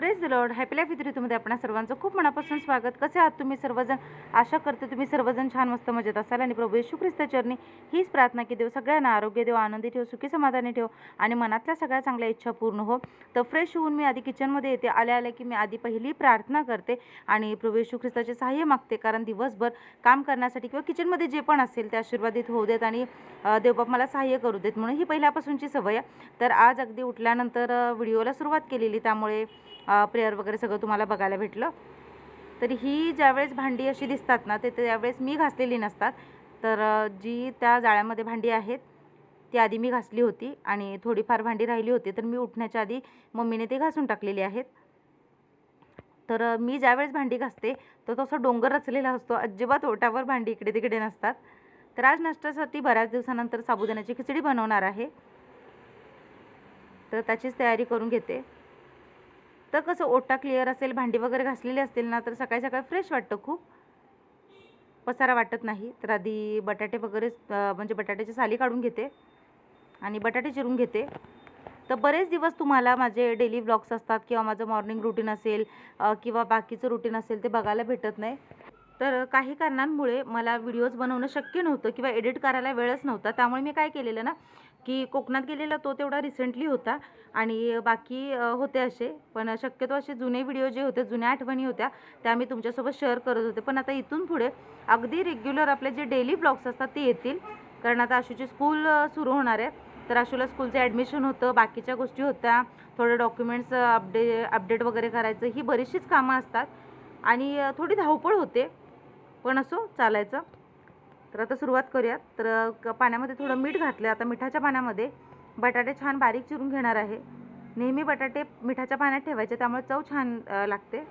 Praise Lord happy life with ऋतूमध्ये आपण सर्वांचं खूप मनापासून स्वागत. कसे आहात तुम्ही सर्वजण? आशा करते तुम्ही सर्वजण छान मस्त मजेत असाल आणि प्रभू येशू ख्रिस्त चरणी हीच प्रार्थना की देव सगळ्यांना आरोग्य देव आनंदी ठेव सुखी समाधानी ठेव आणि मनातल्या सगळ्या चांगल्या इच्छा पूर्ण हो. तर फ्रेश होऊन मी आधी किचनमध्ये येते. आल्या आल्या की मी आधी पहिली प्रार्थना करते आणि प्रभू येशू ख्रिस्ताचे सहाय्य मागते कारण दिवसभर काम करण्यासाठी किंवा किचनमध्ये जे पण असेल ते आशीर्वादित होऊ देत आणि देवबाप मला सहाय्य करू देत. म्हणून ही पहिल्यापासूनची सवय आहे. तर आज अगदी उठल्यानंतर व्हिडिओला सुरुवात केलेली. त्यामुळे प्रेयर वगैरे सगळं तुम्हाला बघायला भेटलं. तर ही ज्यावेळेस भांडी अशी दिसतात ना ते त्यावेळेस मी घासलेली नसतात. तर जी त्या जाळ्यामध्ये भांडी आहेत ती आधी मी घासली होती आणि थोडीफार भांडी राहिली होती. तर मी उठण्याच्या आधी मम्मीने ते घासून टाकलेली आहेत. तर मी ज्यावेळेस भांडी घासते तर तो असा डोंगर रचलेला असतो. अजिबात ओटावर भांडी इकडे तिकडे नसतात. तर आज नाश्त्यासाठी बऱ्याच दिवसानंतर साबुदाण्याची खिचडी बनवणार आहे. तर त्याचीच तयारी करून घेते. तर कसं ओटा क्लिअर असेल भांडी वगैरे घासलेली असतील ना तर सकाळी सकाळी फ्रेश वाटतं खूप. पसारा वाटत नाही. तर आधी बटाटे वगैरे म्हणजे बटाट्याची साली काढून घेते आणि बटाटे चिरून घेते. तर बरेच दिवस तुम्हाला माझे डेली ब्लॉग्स असतात किंवा माझं मॉर्निंग रुटीन असेल किंवा बाकीचं रुटीन असेल ते बघायला भेटत नाही. तर काही कारणांमुळे मला व्हिडिओज बनवणं शक्य नव्हतं किंवा एडिट करायला वेळच नव्हता. त्यामुळे मी काय केलेलं ना की कोकणात गेलेला तो तेवढा रिसेंटली होता आणि बाकी होते असे. पण शक्यतो असे जुने व्हिडिओ जे होते जुन्या आठवणी होत्या त्या मी तुमच्यासोबत शेअर करत होते. पण आता इथून पुढे अगदी रेग्युलर आपले जे डेली ब्लॉग्स असतात ते येतील. कारण आता आशूची स्कूल सुरू होणार आहे. तर आशूला स्कूलचं ॲडमिशन होतं बाकीच्या गोष्टी होत्या. थोडे डॉक्युमेंट्स अपडे अपडेट वगैरे करायचं ही बरीचशीच कामं असतात. आणि थोडी धावपळ होते. पण असो चालायचं. तर आता सुरुवात करूयात. तर क- पाण्यामध्ये थोडं मीठ घातलं आता मिठाच्या पाण्यामध्ये बटाटे छान बारीक चिरून घेणार आहे. नेहमी बटाटे मिठाच्या पाण्यात ठेवायचे त्यामुळे चव छान लागते.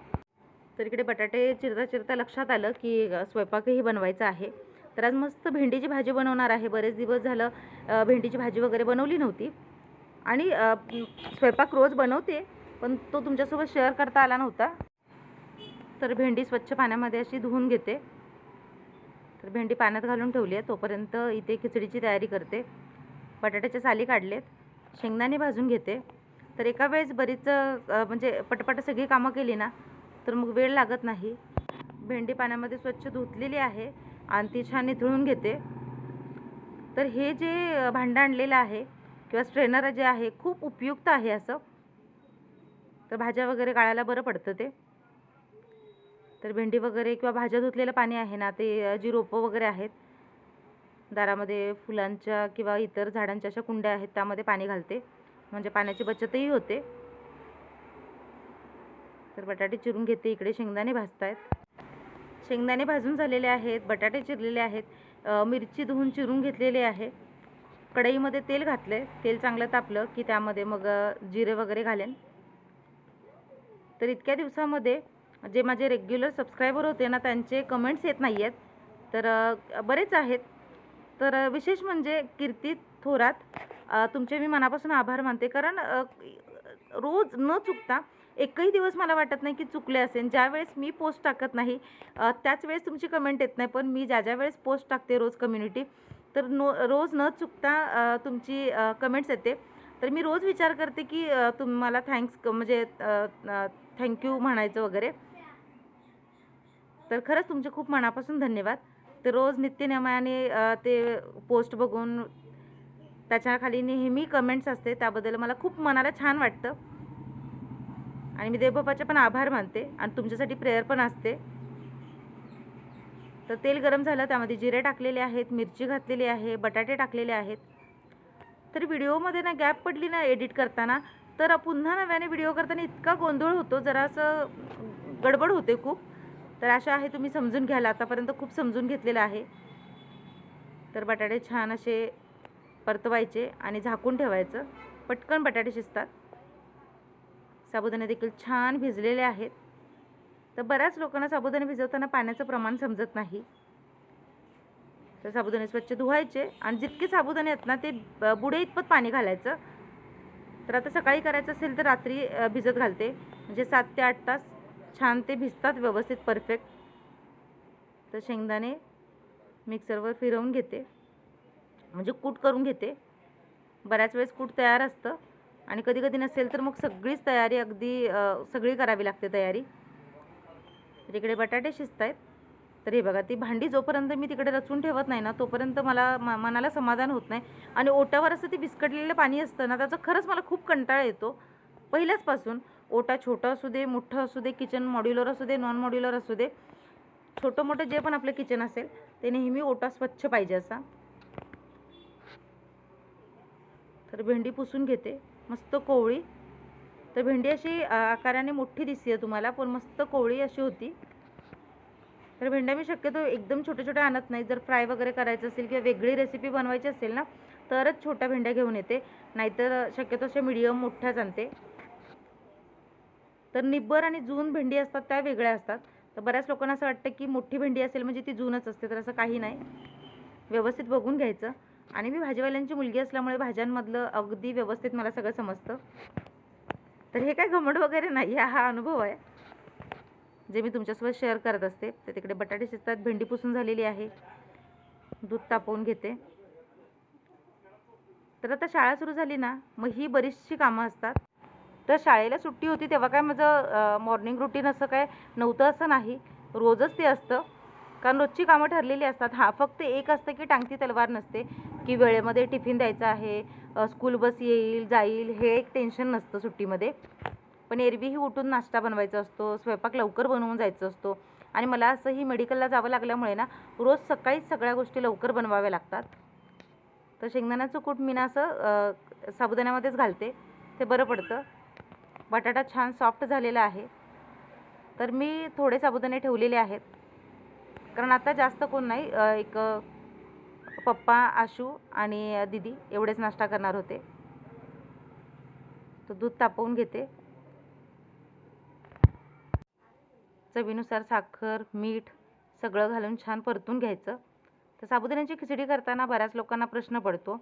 तर इकडे बटाटे चिरता चिरता लक्षात आलं की स्वयंपाकही बनवायचा आहे. तर आज मस्त भेंडीची भाजी बनवणार आहे. बरेच दिवस झालं भेंडीची भाजी वगैरे बनवली नव्हती. आणि स्वयंपाक रोज बनवते पण तो तुमच्यासोबत शेअर करता आला नव्हता. तर भेंडी स्वच्छ पाण्यामध्ये अशी धुवून घेते. तर भेंडी पाण्यात घालून ठेवली आहे. तोपर्यंत इथे खिचडीची तयारी करते. बटाट्याच्या साली काढलेत. शेंगदाणे भाजून घेते. तर एका वेळेस बरीच म्हणजे पटपट सगळी कामं केली ना तर मग वेळ लागत नाही. भेंडी पाण्यामध्ये स्वच्छ धुतलेली आहे आणि ती छान निथळून घेते. तर हे जे भांडं आणलेलं आहे किंवा स्ट्रेनर जे आहे खूप उपयुक्त आहे असं. तर भाज्या वगैरे गाळायला बरं पडतं ते. तर भेंडी वगैरे किंवा भाज्या धुतलेलं पाणी आहे ना ते जी रोपं वगैरे आहेत दारामध्ये फुलांच्या किंवा इतर झाडांच्या अशा कुंड्या आहेत त्यामध्ये पाणी घालते. म्हणजे पाण्याची बचतही होते. तर बटाटे चिरून घेते इकडे शेंगदाणे भाजत आहेत शेंगदाणे भाजून झालेले आहेत बटाटे चिरलेले आहेत मिरची धुवून चिरून घेतलेली आहे. कढईमध्ये तेल घातले तेल चांगलं तापलं की त्यामध्ये मग जिरे वगैरे घालेन. तर इतक्या दिवसामध्ये जे माझे रेग्युलर सबस्क्रायबर होते ना त्यांचे कमेंट्स येत नाही आहेत तर बरेच आहेत. तर विशेष म्हणजे कीर्ती थोरात तुमचे मी मनापासून आभार मानते. कारण रोज न चुकता एकही दिवस मला वाटत नाही की चुकले असेल. ज्यावेळेस मी पोस्ट टाकत नाही त्याच वेळेस तुमची कमेंट येत नाही. पण मी ज्या ज्या वेळेस पोस्ट टाकते रोज कम्युनिटी तर नो रोज न चुकता तुमची कमेंट्स येते. तर मी रोज विचार करते की तुम्हाला थँक्स म्हणजे थँक्यू म्हणायचं वगैरे. तर खरंच तुमचे खूप मनापासून धन्यवाद. तर रोज नित्यनियमाने ते पोस्ट बघून त्याच्याखाली नेहमी कमेंट्स असते त्याबद्दल मला खूप मनाला छान वाटतं. आणि मी देवबापाचे पण आभार मानते आणि तुमच्यासाठी प्रेयर पण असते. तर तेल गरम झालं त्यामध्ये जिरे टाकलेले आहेत मिरची घातलेली आहे बटाटे टाकलेले आहेत. तर व्हिडिओमध्ये ना गॅप पडली ना एडिट करताना तर पुन्हा नव्याने व्हिडिओ करताना इतका गोंधळ होतो जरासं गडबड होते खूप. तर अशा आहे तुम्ही समजून घ्याल. आतापर्यंत खूप समजून घेतलेलं आहे. तर बटाटे छान असे परतवायचे आणि झाकून ठेवायचं. पटकन बटाटे शिजतात. साबुदाणे देखील छान भिजलेले आहेत. तर बऱ्याच लोकांना साबुदाणे भिजवताना पाण्याचं प्रमाण समजत नाही. तर साबुदाणे स्वच्छ धुवायचे आणि जितके साबुदाणे आहेत ना ते ब- बुडे इतपत पाणी घालायचं. तर आता सकाळी करायचं असेल तर रात्री भिजत घालते. म्हणजे सात ते आठ तास छान ते भिजतात व्यवस्थित परफेक्ट तर शेंगदाणे मिक्सरवर फिरवून घेते. म्हणजे कूट करून घेते. बऱ्याच वेळेस कूट तयार असतं. आणि कधी कधी नसेल तर मग सगळीच तयारी अगदी सगळी करावी लागते तयारी. तर इकडे बटाटे शिजत आहेत तर हे बघा ती भांडी जोपर्यंत मी तिकडे रचून ठेवत नाही ना तोपर्यंत मला म मनाला समाधान होत नाही. आणि ओट्यावर असं ते बिस्कटलेलं पाणी असतं ना त्याचा खरंच मला खूप कंटाळा येतो. पहिल्याचपासून ओटा छोटा असू दे मोठं असू दे किचन मॉड्युलर असू दे नॉन मॉड्युलर असू दे छोटं मोठं जे पण आपलं किचन असेल ते नेहमी ओटा स्वच्छ पाहिजे असा. तर भेंडी पुसून घेते मस्त कोवळी. तर भेंडी अशी आकाराने मोठी दिसते तुम्हाला पण मस्त कोवळी अशी होती. तर भेंड्या मी शक्यतो एकदम छोट्या छोट्या आणत नाही. जर फ्राय वगैरे करायचं असेल किंवा वेगळी रेसिपी बनवायची असेल ना तरच छोट्या भेंड्या घेऊन येते. नाहीतर शक्यतो अशा मिडियम मोठ्याच आणते. तर निब्बर आणि जून भेंडी असतात त्या वेगळ्या असतात. तर बऱ्याच लोकांना असं वाटतं की मोठी भेंडी असेल म्हणजे ती जूनच असते तर असं काही नाही. व्यवस्थित बघून घ्यायचं. आणि मी भाजीवाल्यांची मुलगी असल्यामुळे भाज्यांमधलं अगदी व्यवस्थित मला सगळं समजतं. तर हे काय घमंड वगैरे नाही हा हा अनुभव आहे. जे मी तुमच्यासोबत शेअर करत असते तर तिकडे बटाटे शिजतात भेंडी पुसून झालेली आहे. दूध तापवून घेते. तर आता शाळा सुरू झाली ना मग ही बरीचशी कामं असतात. तर शाळेला सुट्टी होती तेव्हा काय माझं मॉर्निंग रुटीन असं काय नव्हतं असं नाही. रोजच ते असतं. कारण रोजची कामं ठरलेली असतात. हां फक्त एक असतं की टांगती तलवार नसते की वेळेमध्ये टिफिन द्यायचा आहे स्कूल बस येईल जाईल हे एक टेन्शन नसतं सुट्टीमध्ये. पण एरवीही उठून नाश्ता बनवायचा असतो स्वयंपाक लवकर बनवून जायचं असतो. आणि मला असंही मेडिकलला जावं लागल्यामुळे ना रोज सकाळीच सगळ्या गोष्टी लवकर बनवाव्या लागतात. तर शेंगदाण्याचं कूट मी ना असं साबुदाण्यामध्येच घालते. ते बरं पडतं. बटाटा छान सॉफ्ट झालेला आहे. तर मी थोडे साबुदाणे ठेवलेले आहेत. कारण आता जास्त कोण नाही एक पप्पा आशू आणि दिदी दीदी एवढेच नाश्ता करणार होते. तर दूध तापवून घेते. चवीनुसार साखर मीठ सगळं घालून छान परतून घ्यायचं. तर साबुदाण्याची खिचडी करताना बऱ्याच लोकांना प्रश्न पडतो.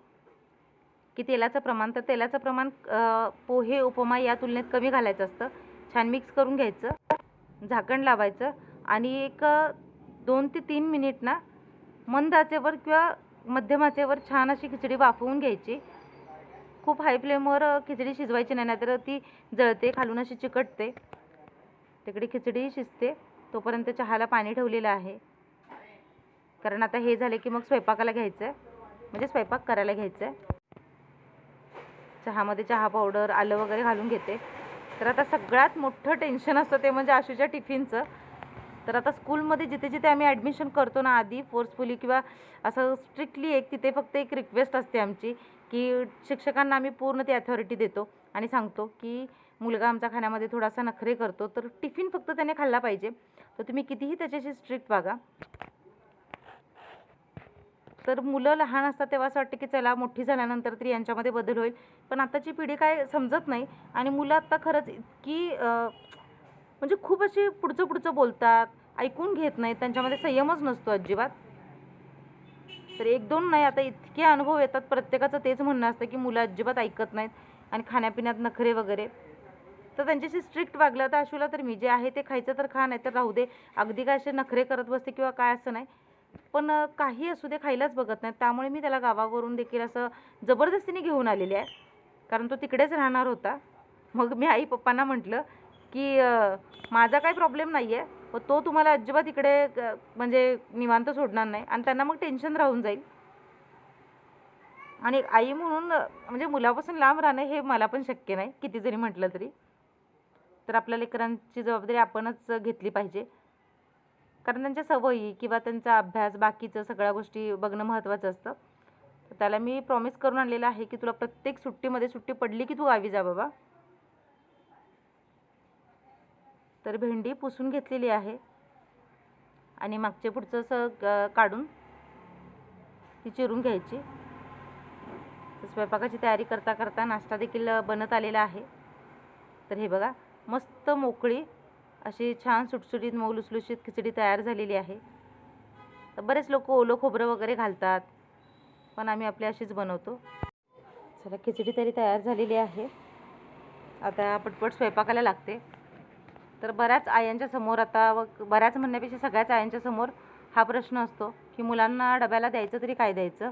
की तेलाचं प्रमाण तर तेलाचं प्रमाण पोहे उपमा या तुलनेत कमी घालायचं असतं. छान मिक्स करून घ्यायचं झाकण लावायचं आणि एक दोन ते तीन मिनिट ना मंद आचेवर किंवा मध्यम आचेवर छान अशी खिचडी वाफवून घ्यायची. खूप हाय फ्लेमवर खिचडी शिजवायची नाही नाहीतर ती जळते खालून अशी चिकटते. तिकडे खिचडी शिजते तोपर्यंत चहाला पाणी ठेवलेलं आहे. कारण आता हे झाले की मग स्वयंपाकाला घ्यायचं आहे म्हणजे स्वयंपाक करायला घ्यायचं आहे चहामध्ये चहा पावडर आलं वगैरे घालून घेते. तर आता सगळ्यात मोठं टेन्शन असतं ते म्हणजे आशूच्या टिफिनचं. तर आता स्कूलमध्ये जिथे जिथे आम्ही ॲडमिशन करतो ना आधी फोर्सफुली किंवा असं स्ट्रिक्टली एक तिथे फक्त एक रिक्वेस्ट असते आमची की शिक्षकांना आम्ही पूर्ण ती अथॉरिटी देतो आणि सांगतो की मुलगा आमचा खाण्यामध्ये थोडासा नखरे करतो. तर टिफिन फक्त त्याने खाल्ला पाहिजे. तर तुम्ही कितीही त्याच्याशी स्ट्रिक्ट वागा. तर मुलं लहान असतात तेव्हा असं वाटतं की चला मोठी झाल्यानंतर तरी यांच्यामध्ये बदल होईल. पण आताची पिढी काय समजत नाही आणि मुलं आत्ता खरंच इतकी म्हणजे खूप अशी पुढचं पुढचं बोलतात ऐकून घेत नाहीत त्यांच्यामध्ये संयमच नसतो अजिबात. तर एक दोन नाही आता इतके अनुभव येतात प्रत्येकाचं तेच म्हणणं असतं की मुलं अजिबात ऐकत नाहीत आणि खाण्यापिण्यात नखरे वगैरे. तर त्यांच्याशी स्ट्रिक्ट वागलं तर अशूला तर मी जे आहे ते खायचं तर खा नाही तर राहू दे. अगदी काय असे नखरे करत बसते किंवा काय असं नाही. पण काही असू दे खायलाच बघत नाहीत. त्यामुळे मी त्याला गावावरून देखील असं जबरदस्तीने घेऊन आलेली आहे. कारण तो तिकडेच राहणार होता. मग मी आई पप्पांना म्हटलं की माझा काही प्रॉब्लेम नाही आहे व तो तुम्हाला अजिबात इकडे म्हणजे निवांत सोडणार नाही. आणि त्यांना मग टेन्शन राहून जाईल. आणि आई म्हणून म्हणजे मुलापासून लांब राहणं हे मला पण शक्य नाही. किती जरी म्हटलं तरी. तर आपल्या लेकरांची जबाबदारी आपणच घेतली पाहिजे. कारण त्यांच्या सवयी किंवा त्यांचा अभ्यास बाकीचं सगळ्या गोष्टी बघणं महत्त्वाचं असतं. तर त्याला मी प्रॉमिस करून आणलेलं आहे की तुला प्रत्येक सुट्टीमध्ये सुट्टी पडली की तू गावी जा बाबा. तर भेंडी पुसून घेतलेली आहे. आणि मागचे पुढचं असं काढून ती चिरून घ्यायची. तर स्वयंपाकाची तयारी करता करता नाश्ता देखील बनत आलेला आहे. तर हे बघा मस्त मोकळी अशी छान सुटसुटीत मऊ लुसलुशीत खिचडी तयार झालेली आहे. तर बरेच लोक ओलं खोबरं वगैरे घालतात पण आम्ही आपली अशीच बनवतो. चला खिचडी तरी तयार झालेली आहे. आता पटपट स्वयंपाकाला लागते. तर बऱ्याच आयांच्या समोर आता व बऱ्याच म्हणण्यापेक्षा सगळ्याच आयांच्या समोर हा प्रश्न असतो की मुलांना डब्याला द्यायचं तरी काय द्यायचं?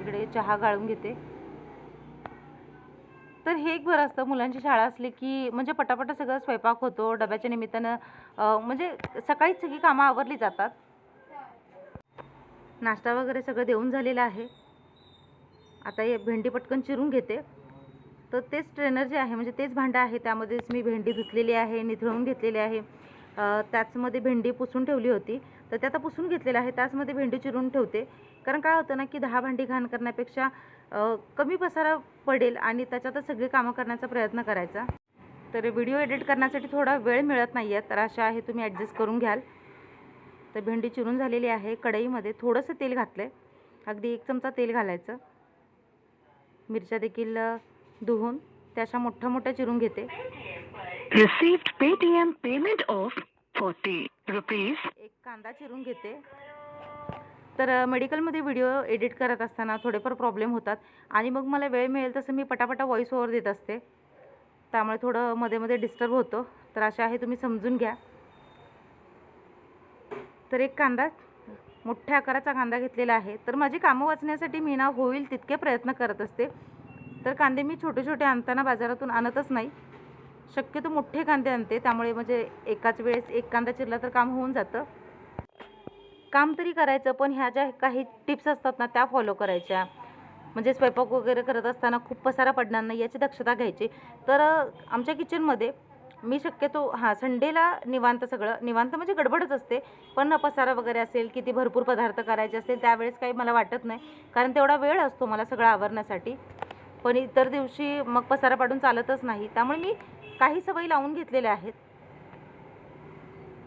इकडे चहा गाळून घेते. तर हे एक बरं असतं मुलांची शाळा असली की म्हणजे पटापट सगळं स्वयंपाक होतो डब्याच्या निमित्तानं म्हणजे सकाळीच सगळी कामं आवरली जातात. नाश्ता वगैरे सगळं देऊन झालेलं आहे. आता हे भेंडी पटकन चिरून घेते. तर तेच ट्रेनर जे आहे म्हणजे तेच भांडं आहे त्यामध्येच मी भेंडी धुतलेली आहे निथळून घेतलेली आहे. त्याचमध्ये भेंडी पुसून ठेवली होती. तर ते आता पुसून घेतलेलं आहे त्याचमध्ये भेंडी चिरून ठेवते. कारण काय होतं ना की दहा भांडी घाण करण्यापेक्षा कमी पसारा पडेल आणि त्याच्यातच सगळी कामं करण्याचा प्रयत्न करायचा. तर व्हिडिओ एडिट करण्यासाठी थोडा वेळ मिळत नाही आहे तर अशा आहे तुम्ही ॲडजस्ट करून घ्याल. तर भेंडी चिरून झालेली आहे कढईमध्ये थोडंसं तेल घातलं आहे अगदी एक चमचा तेल घालायचं. मिरच्या देखील धुवून त्या अशा मोठ्या मोठ्या चिरून घेते. 40 rupees. एक कांदा चिरून घेते. तर मेडिकलमध्ये व्हिडिओ एडिट करत असताना थोडेफार प्रॉब्लेम होतात आणि मग मला वेळ मिळेल तसं मी पटापटा व्हॉईस ओव्हर देत असते. त्यामुळे थोडं मध्ये मध्ये डिस्टर्ब होतो. तर अशा आहे तुम्ही समजून घ्या. तर एक कांदा मोठ्या आकाराचा कांदा घेतलेला आहे. तर माझी कामं वाचण्यासाठी मी ना होईल तितके प्रयत्न करत असते. तर कांदे मी छोटे छोटे आणताना बाजारातून आणतच नाही. शक्यतो मोठे कांदे आणते. त्यामुळे म्हणजे एकाच वेळेस एक कांदा चिरला तर काम होऊन जातं. काम तरी करायचं पण ह्या ज्या काही टिप्स असतात ना त्या फॉलो करायच्या. म्हणजे स्वयंपाक वगैरे करत असताना खूप पसारा पडणार नाही याची दक्षता घ्यायची. तर आमच्या किचनमध्ये मी शक्यतो हां संडेला निवांत सगळं निवांत म्हणजे गडबडच असते पण पसारा वगैरे असेल किती भरपूर पदार्थ करायचे असेल त्यावेळेस काही मला वाटत नाही. कारण तेवढा वेळ असतो मला सगळं आवरण्यासाठी. पण इतर दिवशी मग पसारा पाडून चालतच नाही. त्यामुळे मी काही सवयी लावून घेतलेल्या आहेत.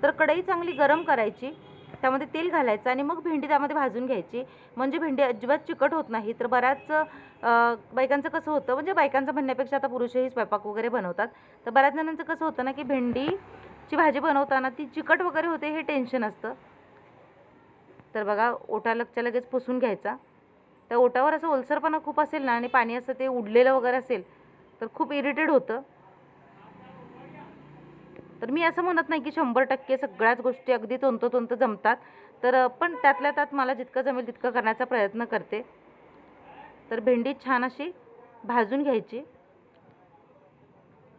तर कढई चांगली गरम करायची. त्यामध्ये तेल घालायचं आणि मग भेंडी त्यामध्ये भाजून घ्यायची. म्हणजे भेंडी अजिबात चिकट होत नाही. तर बऱ्याच बायकांचं कसं होतं म्हणजे बायकांचं म्हणण्यापेक्षा आता पुरुषही स्वयंपाक वगैरे बनवतात. तर बऱ्याच जणांचं कसं होतं ना की भेंडीची भाजी बनवताना ती चिकट वगैरे होते हे टेन्शन असतं. तर बघा ओटा लगच्या लगेच पुसून घ्यायचा. त्या ओटावर असं ओलसरपणा खूप असेल ना आणि पाणी असं ते उडलेलं वगैरे असेल तर खूप इरिटेड होतं. तर मी असं म्हणत नाही की शंभर टक्के सगळ्याच गोष्टी अगदी तोंतोतोंत जमतात. तर पण त्यातल्या त्यात मला जितकं जमेल तितकं करण्याचा प्रयत्न करते. तर भेंडी छान अशी भाजून घ्यायची.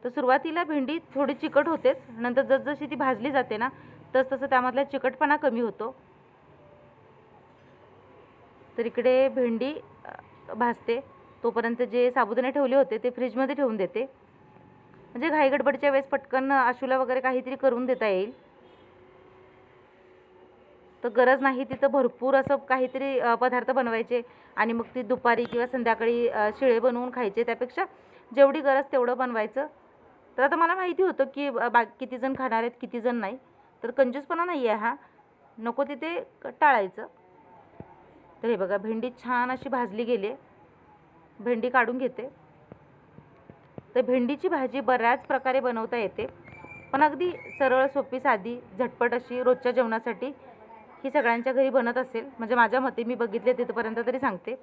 तर सुरुवातीला भेंडी थोडी चिकट होतेच. नंतर जसजशी ती भाजली जाते ना तसतसं त्यामधला चिकटपणा कमी होतो. तर इकडे भेंडी भाजते. तोपर्यंत जे साबुदाणे ठेवले होते ते फ्रीजमध्ये ठेवून देते. म्हणजे घाईगडबडच्या वेळेस पटकन आशूला वगैरे काहीतरी करून देता येईल. तर गरज नाही तिथं भरपूर असं काहीतरी पदार्थ बनवायचे आणि मग ती दुपारी किंवा संध्याकाळी शिळे बनवून खायचे त्यापेक्षा जेवढी गरज तेवढं बनवायचं. तर आता मला माहिती होतं की बा किती जण खाणार आहेत किती जण नाही. तर कंजूसपणा नाही आहे हा. नको तिथे क- टाळायचं. तर हे बघा भेंडी छान अशी भाजली गेली भेंडी काढून घेते. तर भेंडीची भाजी बऱ्याच प्रकारे बनवता येते. पण अगदी सरळ सोपी साधी झटपट अशी रोजच्या जेवणासाठी ही सगळ्यांच्या घरी बनत असेल. म्हणजे माझ्या मते मी बघितले तिथपर्यंत तरी सांगते.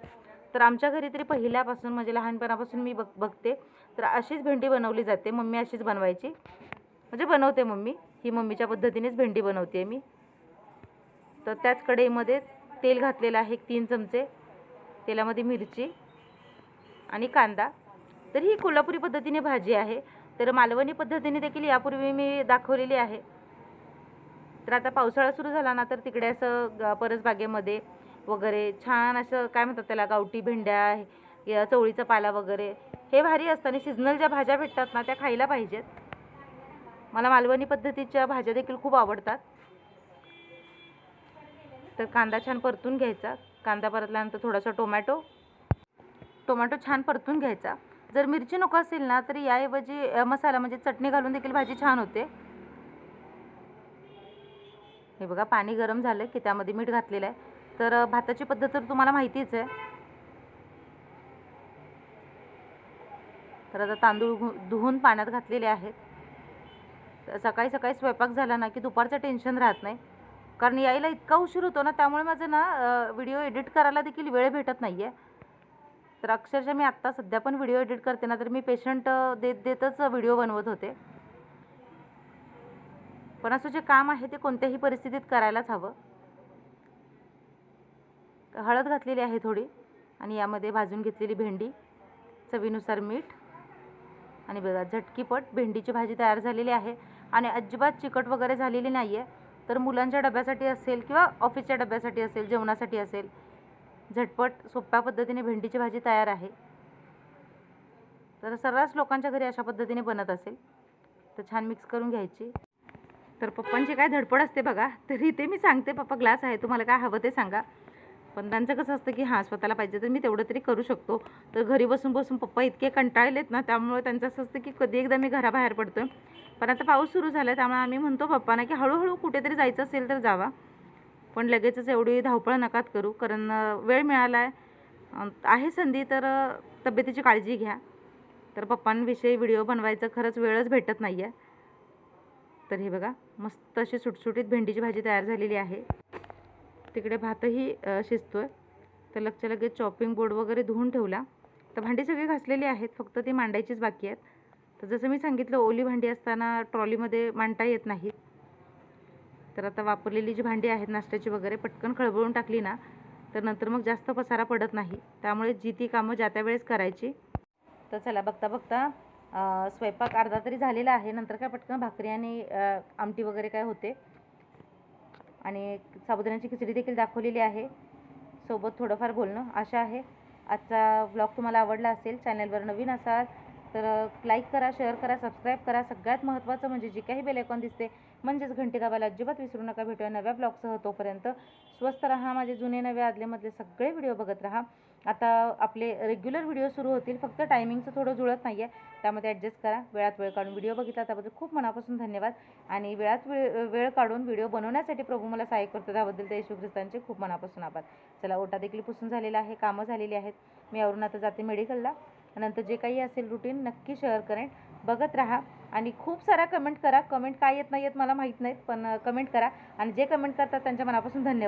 तर आमच्या घरी तरी पहिल्यापासून म्हणजे लहानपणापासून मी बघ बघते. तर अशीच भेंडी बनवली जाते. मम्मी अशीच बनवायची. म्हणजे बनवते मम्मी. ही मम्मीच्या पद्धतीनेच भेंडी बनवते मी. तर त्याच कढईमध्ये तेल घातलेलं आहे तीन चमचे. तेलामध्ये मिरची आणि कांदा. तर ही कोल्हापुरी पद्धतीने भाजी आहे. तर मालवणी पद्धतीने देखील यापूर्वी मी दाखवलेली आहे. तर आता पावसाळा सुरू झाला ना तर तिकडे असं ग- परसबागेमध्ये वगैरे छान असं काय म्हणतात त्याला गावठी भेंड्या या चवळीचा पाला वगैरे हे भारी असतं. आणि सिजनल ज्या भाज्या भेटतात ना त्या खायला पाहिजेत. मला मालवणी पद्धतीच्या भाज्या देखील खूप आवडतात. तर कांदा छान परतून घ्यायचा. कांदा परतल्यानंतर थोडासा टोमॅटो. टोमॅटो छान परतून घ्यायचा. जर मिरची नको असेल ना तर याऐवजी मसाला म्हणजे चटणी घालून देखील भाजी छान होते. हे बघा पाणी गरम झालं की त्यामध्ये मीठ घातलेलं आहे. तर भाताची पद्धत तर तुम्हाला माहितीच आहे. तर आता तांदूळ धुवून पाण्यात घातलेले आहेत. तर सकाळी सकाळी स्वयंपाक झाला ना की दुपारचं टेन्शन राहत नाही. कारण यायला इतका उशीर होतो ना त्यामुळे माझं ना व्हिडिओ एडिट करायला देखील वेळ भेटत नाही आहे तर अक्षरशः मी आत्ता सध्या पण व्हिडिओ एडिट करते ना तर मी पेशंट देत देतच व्हिडिओ बनवत होते. पण असं जे काम आहे ते कोणत्याही परिस्थितीत करायलाच हवं. हळद घातलेली आहे थोडी आणि यामध्ये भाजून घेतलेली भेंडी चवीनुसार मीठ आणि बघा झटकीपट भेंडीची भाजी तयार झालेली आहे आणि अजिबात चिकट वगैरे झालेली नाही आहे तर मुलांच्या डब्यासाठी असेल किंवा ऑफिसच्या डब्यासाठी असेल जेवणासाठी असेल झटपट सोप्या पद्धतीने भेंडीची भाजी तयार आहे. तर सर्रास लोकांच्या घरी अशा पद्धतीने बनत असेल. तर छान मिक्स करून घ्यायची. तर पप्पांची काय धडपड असते बघा. तर इथे मी सांगते पप्पा ग्लास आहे तुम्हाला काय हवं ते सांगा. पण त्यांचं कसं असतं की हां स्वतःला पाहिजे तर मी तेवढं तरी करू शकतो. तर घरी बसून बसून पप्पा इतके कंटाळलेत ना त्यामुळे त्यांचं असं असतं की कधी एकदा मी घराबाहेर पडतो पण आता पाऊस सुरू झाला त्यामुळे आम्ही म्हणतो पप्पांना की हळूहळू कुठेतरी जायचं असेल तर जावा. पण लगेचच एवढी धावपळ नकात करू कारण वेळ मिळाला आहे आहे संधी तर तब्येतीची काळजी घ्या. तर पप्पांविषयी व्हिडिओ बनवायचा खरंच वेळच भेटत नाही आहे तर हे बघा मस्त अशी सुटसुटीत भेंडीची भाजी तयार झालेली आहे. तिकडे भातही शिजतो आहे तर लगच्या लगेच चॉपिंग बोर्ड वगैरे धुवून ठेवला. तर भांडी सगळी घासलेली आहेत फक्त ती मांडायचीच बाकी आहेत. तर जसं मी सांगितलं ओली भांडी असताना ट्रॉलीमध्ये मांडता येत नाहीत. तर आता वापरलेली जी भांडी आहेत नाश्त्याची वगैरे पटकन खळबळून टाकली ना तर नंतर मग जास्त पसारा पडत नाही. त्यामुळे जी ती कामं ज्या त्या वेळेस करायची तर चला बघता बघता स्वयंपाक अर्धा तरी झालेला आहे. नंतर काय पटकन भाकरी आणि आमटी वगैरे काय होते. आणि साबुदाण्याची खिचडी देखील दाखवलेली आहे. सोबत थोडंफार बोलणं आशा आहे. आजचा ब्लॉग तुम्हाला आवडला असेल चॅनलवर नवीन असाल तर लाईक करा शेअर करा सबस्क्राईब करा. सगळ्यात महत्त्वाचं म्हणजे जी काही बेलायकॉन दिसते म्हणजेच घंटी दाबायला अजिबात विसरू नका. भेटूया नव्या ब्लॉगसह तोपर्यंत. स्वस्त राहा माझे जुने नवे आदलेमधले सगळे व्हिडिओ बघत राहा. आता आपले रेग्युलर व्हिडिओ सुरू होतील. फक्त टायमिंगचं थोडं जुळत नाही आहे त्यामध्ये ॲडजस्ट करा. वेळात वेळ काढून व्हिडिओ बघितला. त्याबद्दल खूप मनापासून धन्यवाद. आणि वेळात वेळ वेळ काढून व्हिडिओ बनवण्यासाठी प्रभू मला सहाय्य करतो त्याबद्दल त्या येशू ख्रिस्तांचे खूप मनापासून आभार. चला ओटा देखील पुसून झालेला आहे. कामं झालेली आहेत. मी आवरून आता जाते मेडिकलला नंतर जे काही असेल रुटीन नक्की शेअर करेन. बघत राहा आणि खूप सारा कमेंट करा. कमेंट काय येत नाही येत मला माहीत नाहीत पण कमेंट करा. आणि जे कमेंट करतात त्यांच्या मनापासून धन्यवाद.